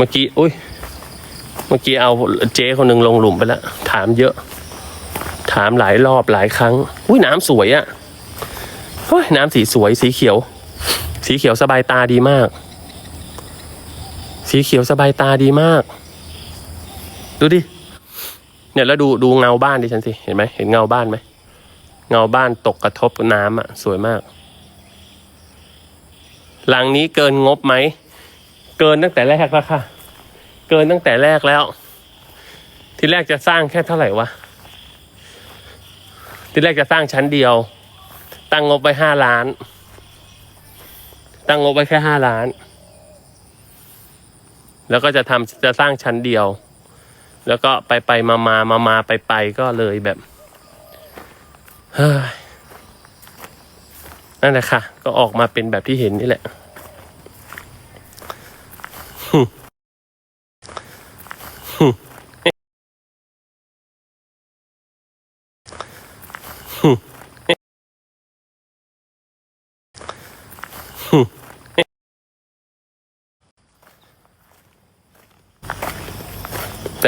มื่อกี้อุ้ยเมื่อกี้เอาเจ๊คนหนึ่งลงหลุมไปแล้ว ถามเยอะ ถามหลายรอบหลายครั้ง อุ้ยน้ำสวยอะ่ะเฮ้ยน้ำสีสวยสีเขียว สีเขียวสบายตาดีมาก สีเขียวสบายตาดีมาก ดูดิเนี่ยแล้วดูดูเงาบ้านดิฉันสิเห็นไหมเห็นเงาบ้านไหมเงาบ้านตกกระทบน้ำอะ สวยมาก หลังนี้เกินงบไหม เกินตั้งแต่แรกแล้วค่ะ เกินตั้งแต่แรกแล้ว ที่แรกจะสร้างแค่เท่าไหร่วะ ที่แรกจะสร้างชั้นเดียว ตั้งงบไปห้าล้าน ตั้งงบไว้แค่ห้าล้าน แล้วก็จะทำจะสร้างชั้นเดียว แล้วก็ไปไปมามามามาไปไปก็เลยแบบเฮ้ยนั่นแหละค่ะ ก็ออกมาเป็นแบบที่เห็นนี่แหละ แต่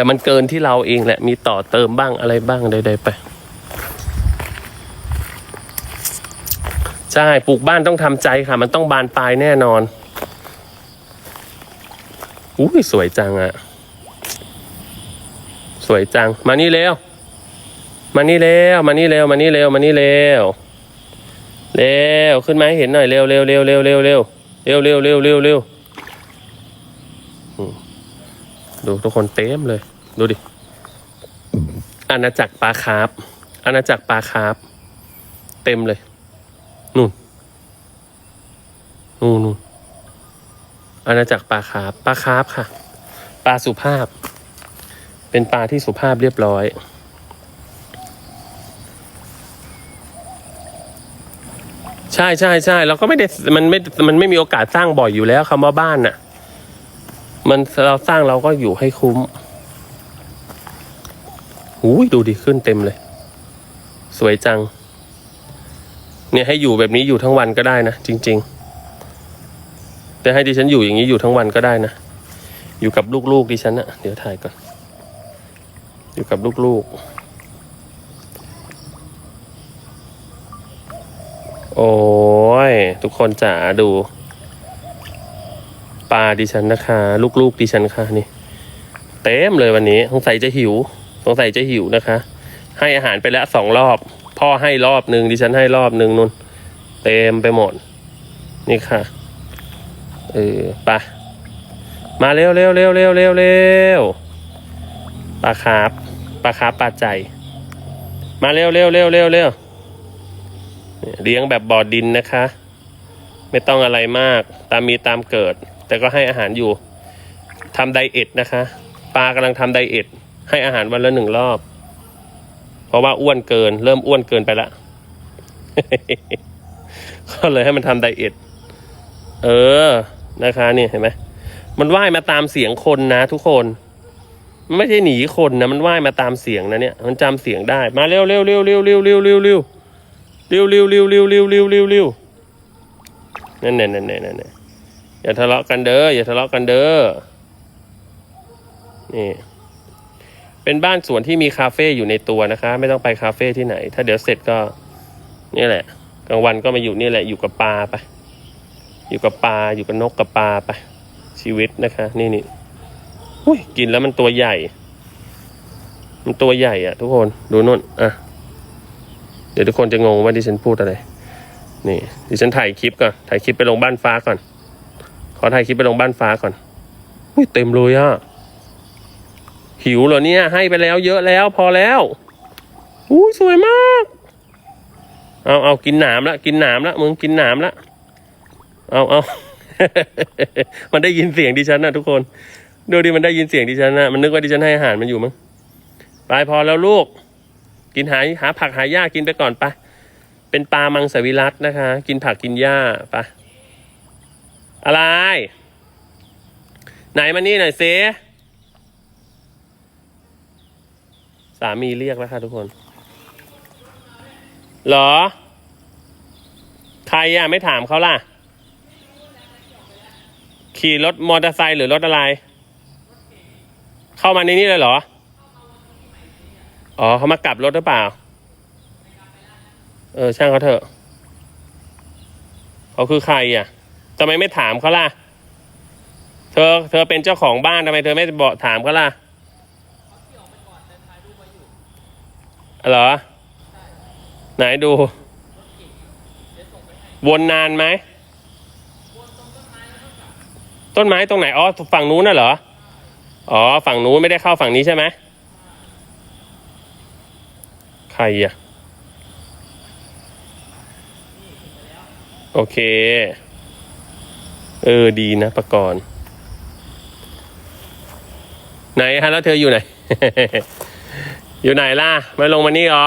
มันเกินที่เราเองแหละ มีต่อเติมบ้างอะไรบ้างใดๆไป ใช่ ปลูกบ้านต้องทำใจค่ะ มันต้องบานปลายแน่นอน อุ้ยสวยจังอะ สวยจัง มานี่เร็ว มานี่เร็ว มานี่เร็ว มานี่เร็ว มานี่เร็ว เร็ว ขึ้นมาให้เห็นหน่อยเร็วเร็วเร็วเร็วเร็วเร็วเร็วเร็วเร็วเร็วเร็วดูทุกคนเต็มเลย ดูดิ อาณาจักรปลาคาร์ฟอาณาจักรปลาคาร์ฟเต็มเลย นู่น นู่นนู่น อาณาจักรปลาคาร์ฟปลาคาร์ฟค่ะ ปลาสุภาพ เป็นปลาที่สุภาพเรียบร้อย ใช่ใช่ใช่เราก็ไม่ได้มันไม่มันไม่มีโอกาสสร้างบ่อยอยู่แล้วคำว่าบ้านน่ะ มันเราสร้างเราก็อยู่ให้คุ้มหูยดูดิขึ้นเต็มเลย สวยจัง เนี่ยให้อยู่แบบนี้อยู่ทั้งวันก็ได้นะ จริง ๆ แต่ให้ดิฉันอยู่อย่างนี้อยู่ทั้งวันก็ได้นะ อยู่กับลูกๆดิฉันอะเดี๋ยวถ่ายก่อน อยู่กับลูกๆ โอ้ย ทุกคนจ๋าดูปลาดิฉันนะคะ ลูกๆดิฉันค่ะนี่ เต็มเลยวันนี้สงสัยจะหิวสงสัยจะหิวนะคะ ให้อาหารไปแล้วสองรอบ พ่อให้รอบหนึ่งดิฉันให้รอบหนึ่งนุ่น เต็มไปหมด นี่ค่ะ เออปะมาเร็วเร็วเร็วเร็วเร็วเร็วปลาคาร์ฟปลาคาร์ฟปลาใจ มาเร็วเร็วเร็วเร็วเร็วเนี่ยเลี้ยงแบบบ่อดินนะคะ ไม่ต้องอะไรมาก ตามมีตามเกิด แต่ก็ให้อาหารอยู่ทำไดเอทนะคะปลากำลังทำไดเอทให้อาหารวันละหนึ่งรอบ เพราะว่าอ้วนเกิน เริ่มอ้วนเกินไปละก็เลยให้มันทำไดเอท เออนะคะเนี่ยเห็นไหมมันว่ายมาตามเสียงคนนะ ทุกคนมันไม่ใช่หนีคนนะมันว่ายมาตามเสียงนะเนี่ยมันจำเสียงได้มาเร็วเร็วเร็วเร็วเร็วเร็วเร็วเร็วเร็วเร็วเร็วเร็วเร็วเร็วเร็วเร็วนั่นนั่นนั่นนั่นนั่นอย่าทะเลาะกันเด้ออย่าทะเลาะกันเด้อนี่เป็นบ้านสวนที่มีคาเฟ่อยู่ในตัวนะคะ ไม่ต้องไปคาเฟ่ที่ไหน ถ้าเดี๋ยวเสร็จก็ นี่แหละ กลางวันก็มาอยู่นี่แหละอยู่กับปลาไป อยู่กับปลาอยู่กับนกกับปลาไปชีวิตนะคะ นี่นี่อุ้ยกินแล้วมันตัวใหญ่ มันตัวใหญ่อะทุกคนดูนู่นอะเดี๋ยวทุกคนจะงงว่าดิฉันพูดอะไร นี่ ดิฉันถ่ายคลิปก่อนถ่ายคลิปไปลงบ้านฟ้าก่อน ขอถ่ายคลิปไปลงบ้านฟ้าก่อนอุ้ยเต็มเลยอะหิวเหรอเนี่ย ให้ไปแล้วเยอะแล้วพอแล้วอุ้ยสวยมาก เอาเอากินหนามละกินหนามละมึงกินหนามละ เอาเอามันได้ยินเสียงดิฉันนะทุกคน ดูดิมันได้ยินเสียงดิฉันนะมันนึกว่าดิฉันให้อาหารมันอยู่มั้งไปพอแล้วลูก กินหาหาผักหาหญ้ากินไปก่อนไปเป็นปลามังสวิรัตนะคะ กินผักกินหญ้าไปอะไร ไหนมานี่หน่อยเซสามีเรียกแล้วค่ะทุกคน เหรอ ใครอะไม่ถามเขาล่ะ ขี่รถมอเตอร์ไซค์หรือรถอะไร เข้ามาในนี้เลยเหรอ อ๋อเขามากลับรถหรือเปล่า เออ ช่างเขาเถอะ เขาคือใครอะทำไมไม่ถามเขาล่ะ เธอ เธอเป็นเจ้าของบ้านทำไมเธอไม่บอกถามเขาล่ะเหรอ ไหนดู วนนานไหม ต้นไม้ตรงไหนอ๋อฝั่งนู้นน่ะเหรออ๋อฝั่งนู้นไม่ได้เข้าฝั่งนี้ใช่ไหมใครอะโอเค เออดีนะประกรณ์ไหนฮะแล้วเธออยู่ไหน อยู่ไหนล่ะไม่ลงมานี่เหรอ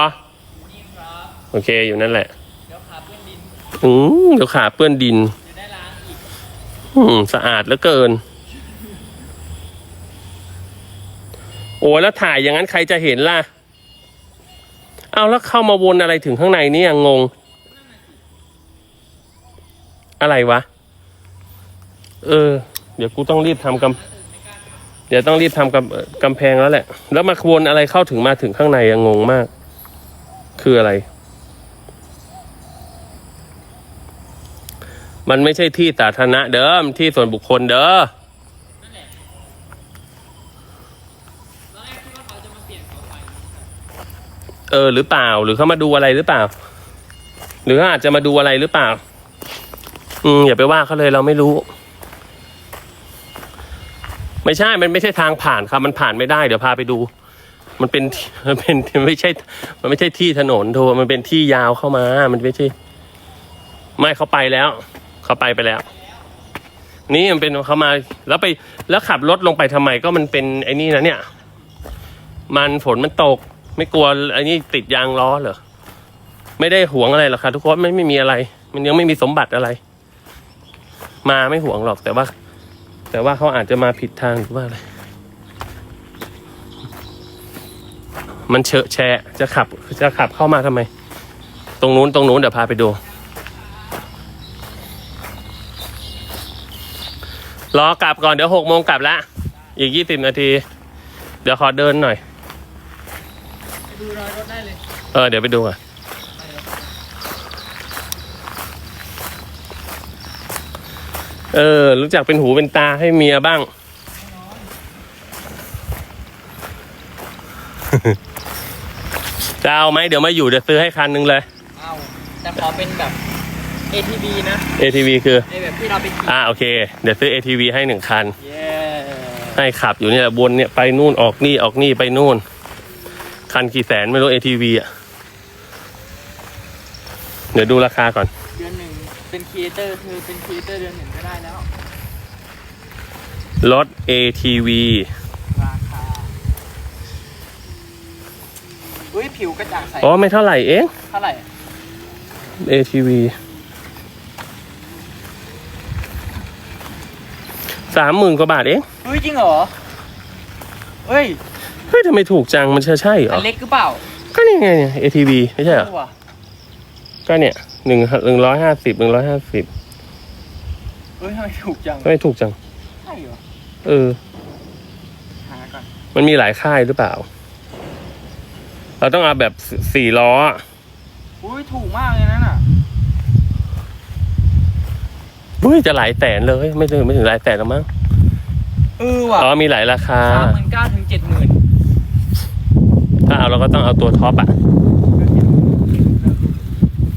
นี่ครับโอเคอยู่นั่นแหละเดี๋ยวขาเปื้อนดินอืมเดี๋ยวขาเปื้อนดิน จะได้ล้างอีก อืมสะอาดเหลือเกิน โอ้แล้วถ่ายอย่างนั้นใครจะเห็นล่ะ เอาแล้วเข้ามาวนอะไรถึงข้างในนี่ยังงง อะไรวะ เออ เดี๋ยวกูต้องรีบทำกำเดี๋ยวต้องรีบทำกำกำแพงแล้วแหละ แล้วมาวนอะไรเข้าถึงมาถึงข้างในยังงงมาก คืออะไร มันไม่ใช่ที่สาธารณะเดิมที่ส่วนบุคคลเด้อเขาจะมเออหรือเปล่า หรือเขามาดูอะไรหรือเปล่า หรือเขาอาจจะมาดูอะไรหรือเปล่า อืมอย่าไปว่าเขาเลยเราไม่รู้ ไม่ใช่ มันไม่ใช่ทางผ่านครับ มันผ่านไม่ได้ เดี๋ยวพาไปดู มันเป็นมันเป็นมันไม่ใช่ มันไม่ใช่ที่ถนนโทมันเป็นที่ยาวเข้ามา มันไม่ใช่ ไม่เขาไปแล้ว เขาไปไปแล้ว นี่มันเป็นเขามาแล้วไปแล้วขับรถลงไปทำไมก็มันเป็นไอ้นี่นะเนี่ย มันฝนมันตก ไม่กลัวไอ้นี่ติดยางล้อเหรอไม่ได้ห่วงอะไรหรอกค่ะทุกคนไม่ไม่มีอะไร มันยังไม่มีสมบัติอะไร มาไม่ห่วงหรอกแต่ว่า แต่ว่าเขาอาจจะมาผิดทางหรือว่าอะไรมันเฉอะแชะจะขับจะขับเข้ามาทำไม ตรงนู้นตรงนู้นเดี๋ยวพาไปดู รอกลับก่อนเดี๋ยวหกโมงกลับละ อีกยี่สิบนาที เดี๋ยวขอเดินหน่อยไปดูรอยรถได้เลย เออ เดี๋ยวไปดูอะ เออ รู้จักเป็นหูเป็นตาให้เมียบ้าง จะเอาไหมเดี๋ยวมาอยู่เดี๋ยวซื้อให้คันหนึงเลย เอาแต่ขอเป็นแบบ ATV นะ ATV คือในแบบที่เราไปขี่อ่าโอเค เดี๋ยวซื้อ ATV ให้หนึ่งคัน เย้ให้ขับอยู่เนี่ยวนเนี่ยไปนู่นออกนี่ออกนี่ไปนู่น คันกี่แสนไม่รู้ ATV อะ เดี๋ยวดูราคาก่อน เดือนหนึ่งเป็นครีเอเตอร์คือเป็นครีเอเตอร์เดือนหนึ่งก็ได้แล้ว รถ ATV ราคาอุ้ยผิวกระจ่างใส อ๋อไม่เท่าไหร่เอง เท่าไหร่ ATV สามหมื่นกว่าบาทเองอุ้ยจริงเหรอเฮ้ยเฮ้ยทำไมถูกจังมันใช่ใช่เหรอัอนเล็กหรือเปล่าก็นี่ไงเนี่ย ATV ไม่ใช่เหรอรู้ว่ะก็เนี่ยหนึ่งหนึ่งร้อยห้าสิบหนึ่งร้อยห้าสิบเฮ้ยทำไมถูกจังทำไมถูกจัง ใช่เหรอเออ หาก่อนมันมีหลายค่ายหรือเปล่า เราต้องเอาแบบสสี่ล้อ อุ้ยถูกมากเลยนั่นน่ะ เฮ้ยจะหลายแสนเลย ไม่ถึงไม่ถึงหลายแสนหรอกมั้งเออว่ะอ๋อมีหลายราคาสามหมื่นเก้าถึงเจ็ดหมื่นถ้าเอาเราก็ต้องเอาตัวท็อปอะ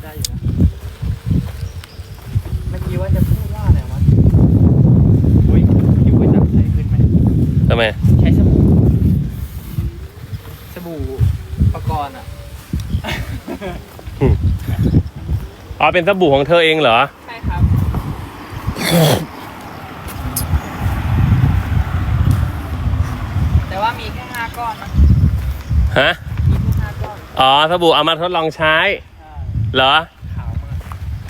ได้อยู่นะเมื่อกี้ว่าจะพูดว่าอะไรวะอุ้ยผิวกระจ่างใสขึ้นไหมทำไมใช้สบู่สบู่อุปกรณ์อะอ๋อเป็นสบู่ของเธอเองเหรอใช่ครับ แต่ว่ามีแค่ห้าก้อนนะฮะ มีแค่ห้าก้อนอ๋อสบู่เอามาทดลองใช้ ใช่เหรอ ขาวมาก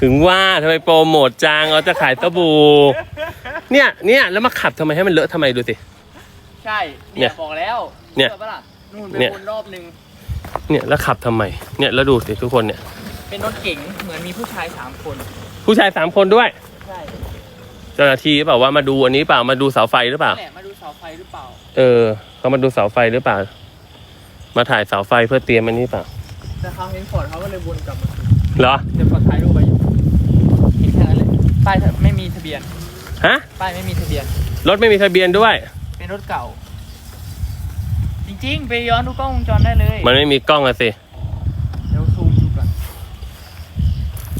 ถึงว่าทำไมโปรโมทจังเราจะขายสบู่เนี่ยเนี่ยแล้วมาขับทำไมให้มันเลอะทำไมดูสิ ใช่เนี่เนี่ยยบอกแล้วเนี่ยชื่อปะล่ะนู่นไปเนี่ย วนรอบนึง เนี่ยแล้วขับทำไมเนี่ยแล้วดูสิทุกคนเนี่ย เป็นรถเก๋งเหมือนมีผู้ชายสามคน ผู้ชายสามคนด้วย ใช่เจ้าหน้าที่หรือเปล่าว่ามาดูอันนี้เปล่ามาดูเสาไฟหรือเปล่า แหละมาดูเสาไฟหรือเปล่า เออเขามาดูเสาไฟหรือเปล่า มาถ่ายเสาไฟเพื่อเตรียมอันนี้เปล่าแต่เขาเห็นฟอร์ดเขาก็เลยวนกลับมาคืนเหรอเดี๋ยวฟอร์ดถ่ายรูปไปอยู่เห็นแค่นั้นเลยป้ายไม่มีทะเบียน ฮะป้ายไม่มีทะเบียน รถไม่มีทะเบียนด้วย เป็นรถเก่า จริงๆ ไปย้อนดูกล้องวงจรได้เลย มันไม่มีกล้องอะสิเดี๋ยวซูมดูก่อน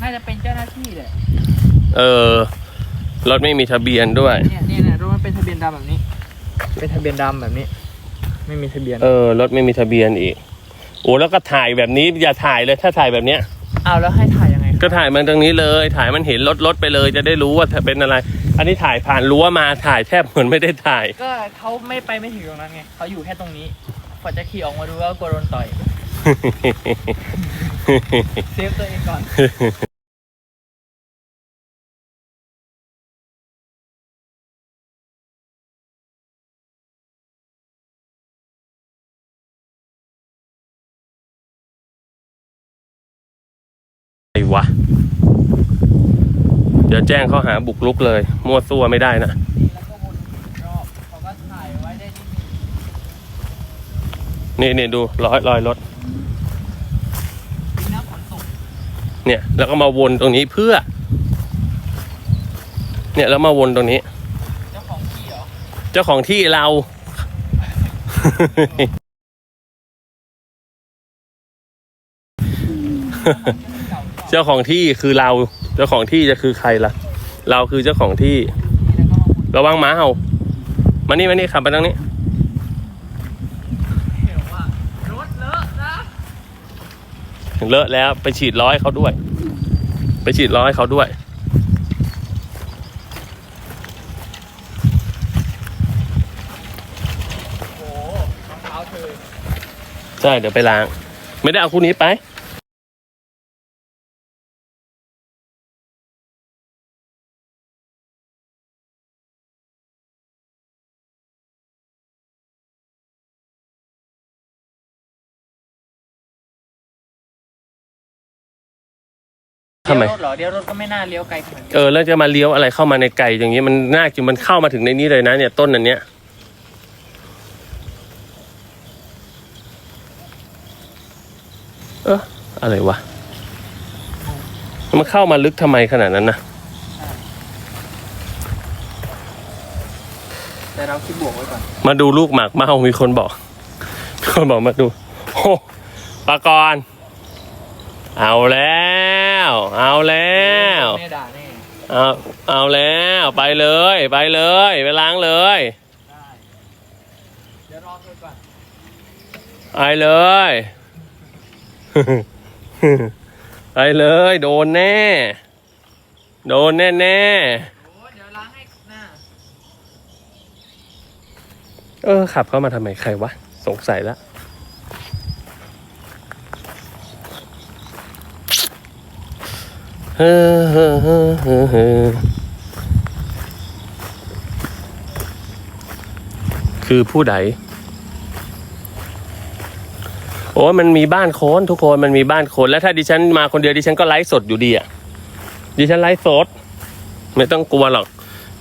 น่าจะเป็นเจ้าหน้าที่แหละเออ รถไม่มีทะเบียนด้วย เนี่ยเนี่ยเนี่ยรถมันเป็นทะเบียนดำแบบนี้ เป็นทะเบียนดำแบบนี้ ไม่มีทะเบียนเออ รถไม่มีทะเบียนอีก โอ้แล้วก็ถ่ายแบบนี้อย่าถ่ายเลยถ้าถ่ายแบบเนี้ย เอาแล้วให้ถ่ายยังไงก็ถ่ายมันตรงนี้เลย ถ่ายมันเห็นรถรถไปเลย จะได้รู้ว่าเป็นอะไร อันนี้ถ่ายผ่านรั้วมาถ่ายแทบเหมือนไม่ได้ถ่าย ก็เขาไม่ไปไม่ถึงตรงนั้นไงเขาอยู่แค่ตรงนี้พอจะขี่ออกมาดูก็กลัวโดนต่อยเซฟตัวเองก่อน วะเดี๋ยวแจ้งข้อหาบุกรุกเลย มั่วซั่วไม่ได้นะนี่แล้วก็วนรอบเขาก็ถ่ายไว้ได้นิดนึงนี่นี่ดูร้อยรอยรถดีนะฝนตกเนี่ย แล้วก็มาวนตรงนี้เพื่อ เนี่ยแล้วมาวนตรงนี้ เจ้าของที่เหรอ เจ้าของที่เราเก่าก่อน เจ้าของที่คือเรา เจ้าของที่จะคือใครล่ะ เราคือเจ้าของที่นี่แล้วก็มาวนระวังหมาเห่ามานี่มานี่ขับไปทางนี้เห็นว่ารถเลอะนะเลอะแล้วไปฉีดร้อยเขาด้วย ไปฉีดร้อยเขาด้วยโอ้โหรองเท้าเธอใช่ เดี๋ยวไปล้าง ไม่ได้เอาคู่นี้ไป ทำไม เลี้ยวรถเหรอเลี้ยวรถก็ไม่น่าเลี้ยวไกลขนาดนี้เออแล้วจะมาเลี้ยวอะไรเข้ามาในไก่อย่างนี้มันน่ากินมันเข้ามาถึงในนี้เลยนะเนี่ยต้นอันเนี้ยเอออะไรวะมันเข้ามาลึกทำไมขนาดนั้นนะแต่เราคิดบวกไว้ก่อนมาดูลูกหมากเมามีคนบอกมีคนบอกมาดูโอ้ปากรณ์เอาแล้ว เอาแล้วแน่ด่าแน่เอาเอาแล้วไปเลยไปเลยไปล้างเลยได้เดี๋ยวรอเธอก่อนไปเลย ไปเลย โดนแน่ โดนแน่แน่โอ้เดี๋ยวล้างให้หน้าๆเออขับเข้ามาทำไมใครวะ สงสัยละ เฮ้อเฮ้อเฮ้อเฮ้อคือผู้ใดโอ้มันมีบ้านโคนทุกคนมันมีบ้านโคนแล้วถ้าดิฉันมาคนเดียวดิฉันก็ไลฟ์สดอยู่ดีอะดิฉันไลฟ์สด ไม่ต้องกลัวหรอก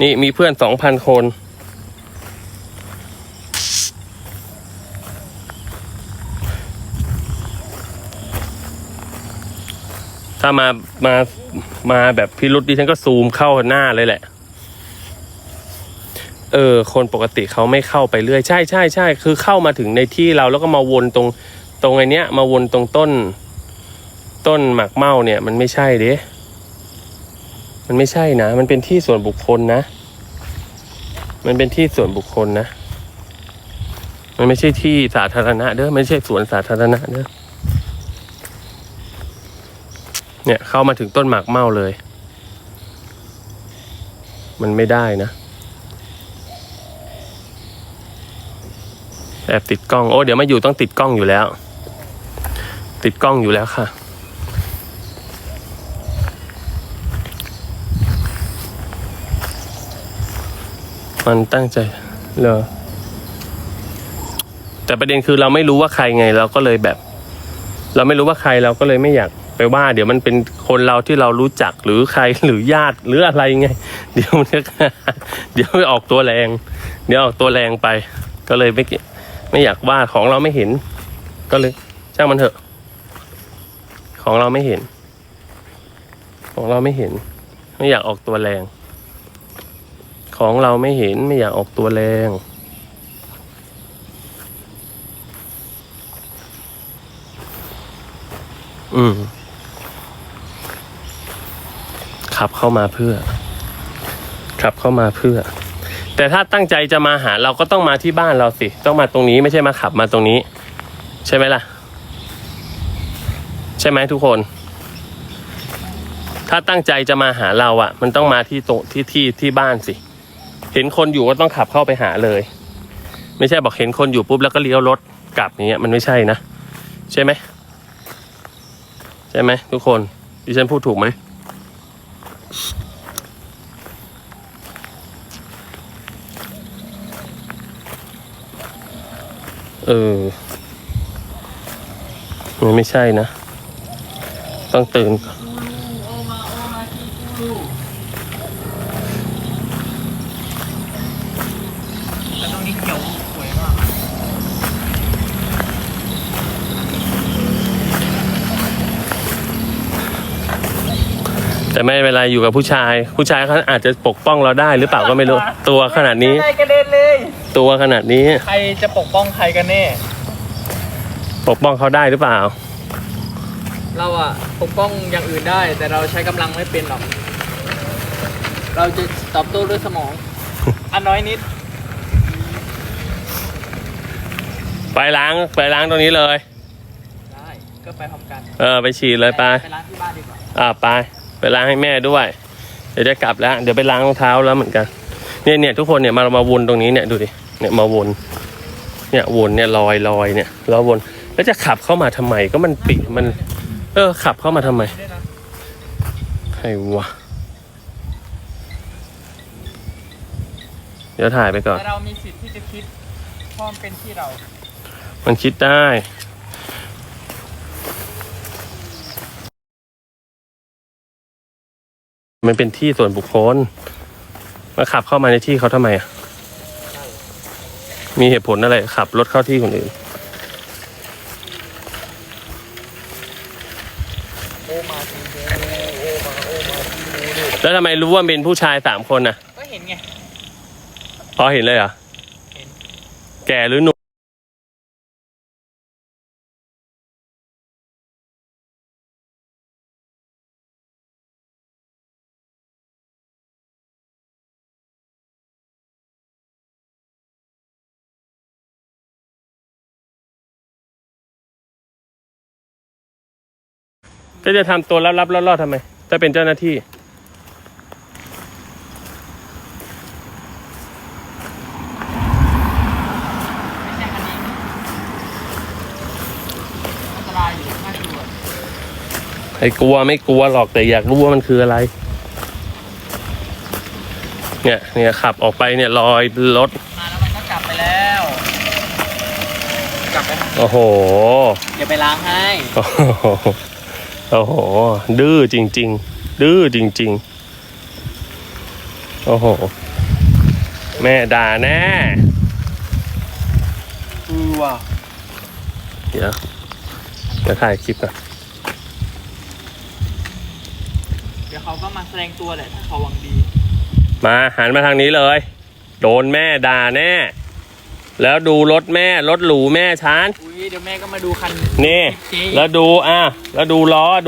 นี่มีเพื่อนสองพันคนามามามาแบบพิรุษดิฉันก็ซูมเข้าหน้าเลยแหละ เออ คนปกติเขาไม่เข้าไปเรื่อยใช่ใช่ใช่คือเข้ามาถึงในที่เราแล้วก็มาวนตรง ตรงไอเนี้ย มาวนตรงต้น ต้นหมากเมาเนี่ย มันไม่ใช่เด้มันไม่ใช่นะ มันเป็นที่ส่วนบุคคลนะ มันเป็นที่ส่วนบุคคลนะ มันไม่ใช่ที่สาธารณะเด้อไม่ใช่สวนสาธารณะเด้อ เนี่ยเข้ามาถึงต้นหมากเมาเลย มันไม่ได้นะ แอบติดกล้อง โอ้เดี๋ยวมาอยู่ต้องติดกล้องอยู่แล้ว ติดกล้องอยู่แล้วค่ะ มันตั้งใจเหรอแต่ประเด็นคือเราไม่รู้ว่าใครไงเราก็เลยแบบ เราไม่รู้ว่าใครเราก็เลยไม่อยาก ไปว่า เดี๋ยวมันเป็นคนเราที่เรารู้จักหรือใครหรือญาติหรืออะไรไง เดี๋ยวมันเดี๋ยวไปออกตัวแรง เดี๋ยวออกตัวแรงไป ก็เลยไม่ไม่อยากว่าของเราไม่เห็น ก็เลยช่างมันเถอะ ของเราไม่เห็น ของเราไม่เห็น ไม่อยากออกตัวแรง ของเราไม่เห็นไม่อยากออกตัวแรงอืม ขับเข้ามาเพื่อ ขับเข้ามาเพื่อ แต่ถ้าตั้งใจจะมาหาเราก็ต้องมาที่บ้านเราสิ ต้องมาตรงนี้ไม่ใช่มาขับมาตรงนี้ ใช่ไหมล่ะ ใช่ไหมทุกคน ถ้าตั้งใจจะมาหาเราอะ่ะ มันต้องมาที่โตที่ที่ที่บ้านสิ เห็นคนอยู่ก็ต้องขับเข้าไปหาเลย ไม่ใช่บอกเห็นคนอยู่ปุ๊บแล้วก็เลี้ยวรถกลับอย่างเงี้ยมันไม่ใช่นะ ใช่ไหมใช่ไหมทุกคนดิฉันพูดถูกไหม เออ มันไม่ใช่นะ ต้องตื่นก่อน แต่ไม่เป็นไรอยู่กับผู้ชาย ผู้ชายเขาอาจจะปกป้องเราได้หรือเปล่าก็ไม่รู้ ตัวขนาดนี้ได้กระเด็นเลย ตัวขนาดนี้ ใครจะปกป้องใครกันแน่ ปกป้องเขาได้หรือเปล่า เราอะปกป้องอย่างอื่นได้ แต่เราใช้กำลังไม่เป็นหรอก เราจะตอบโต้ด้วยสมอง อันน้อยนิด ไปล้างไปล้างตรงนี้เลย ได้ ก็ไปพร้อมกันเออไปฉีดเลยไป ไปร้านที่บ้านดีกว่า อ่าไป ไปล้างให้แม่ด้วย เดี๋ยวจะกลับแล้ว เดี๋ยวไปล้างรองเท้าแล้วเหมือนกัน เนี่ยเนี่ยทุกคนเนี่ยมามาวนตรงนี้เนี่ยดูดิ เนี่ยมาวน เนี่ยวนเนี่ยลอยลอยเนี่ยแล้ววน แล้วจะขับเข้ามาทำไมก็มันปิดมัน เออขับเข้ามาทำไมด้วยนะใครวะ เดี๋ยวถ่ายไปก่อนแต่เรามีสิทธิ์ที่จะคิดเพราะมันเป็นที่เรา มันคิดได้ มันเป็นที่ส่วนบุคคล มาขับเข้ามาในที่เขาทำไมอะ มีเหตุผลอะไรขับรถเข้าที่คนอื่นโอมาทีเดียวโอมาโอมาทีเดียวแล้วทำไมรู้ว่าเป็นผู้ชายสามคนน่ะ ก็เห็นไง พอเห็นเลยเหรอเห็นแก่หรือหนุ่ม ก็จะทำตัวลับๆล่อๆทำไม ถ้าเป็นเจ้าหน้าที่ ไม่ใช่คันนี้อันตรายอยู่น่ากลัวไอ้กลัวไม่กลัวหรอกแต่อยากรู้ว่ามันคืออะไร เนี่ยเนี่ยขับออกไปเนี่ยลอยรถ มาแล้วมันก็กลับไปแล้ว กลับไปโอ้โห เดี๋ยวไปล้างให้ โอ้โห โอ้โห ดื้อจริง ๆ ดื้อจริง ๆ โอ้โห แม่ด่าแน่อือว่ะเดี๋ยวเดี๋ยวถ่ายคลิปก่อนเดี๋ยวเขาก็มาแสดงตัวแหละถ้าเขาหวังดี มาหันมาทางนี้เลย โดนแม่ด่าแน่ แล้วดูรถแม่รถหรูแม่ชานอุ้ยเดี๋ยวแม่ก็มาดูคันนี่แล้วดูอะแล้วดูล้อดู